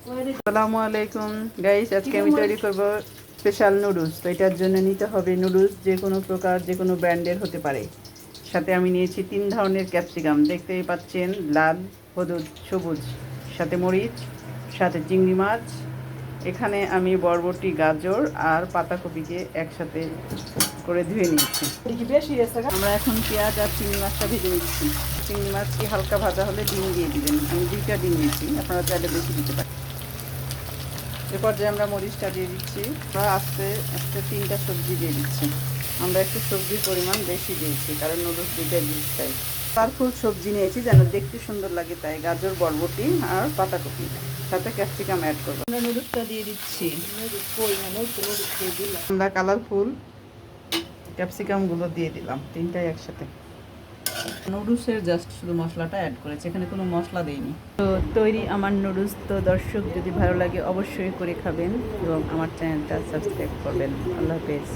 আসসালামু আলাইকুম। গাইস আজকে আমি তৈরি করব স্পেশাল নুডলস তো এটার জন্য নিতে হবে নুডলস যে কোনো প্রকার যে কোনো ব্র্যান্ডের হতে পারে। সাথে আমি নিয়েছি তিন ধরনের ক্যাপসিকাম দেখতেই পাচ্ছেন লাল হলুদ সবুজ। সাথে মরিচ সাথে চিংড়ি মাছ। এখানে আমি বরবটি গাজর আর পাতাকপিকে একসাথে করে ধুয়ে নিয়েছি। আমরা এখন পেঁয়াজ আর চিংড়ি মাছটা ভেজে নিচ্ছি। চিংড়ি মাছটি হালকা ভাজা হলে ডিম দিয়ে দিবেন। আমি দুইটা ডিম নিয়েছি আপনারা চাইলে বেশি দিতে পারেন। এ পর্যায়ে আমরা মরিচটা দিয়ে দিচ্ছি। আমরা আস্তে আস্তে তিনটা সবজি দিয়ে দিচ্ছি। আমরা একটু সবজির পরিমাণ বেশি দিয়েছি কারণ নুডলস দুইটা দিতে চাই কালারফুল সবজি নিয়েছি যেন দেখতে সুন্দর লাগে তাই। গাজর বরবটি আর পাতাকপি সাথে ক্যাপসিকাম অ্যাড করব। আমরা নুডলসটা দিয়ে দিচ্ছি। আমরা কালারফুল ক্যাপসিকামগুলো দিয়ে দিলাম তিনটাই একসাথে। নুডলসের জাস্ট শুধু মশলাটা অ্যাড করেছি, এখানে কোনো মশলা দেইনি। তো তৈরি আমার নুডলস তো দর্শক যদি ভালো লাগে অবশ্যই করে খাবেন এবং আমার চ্যানেলটা সাবস্ক্রাইব করবেন। আল্লাহ হাফেজ।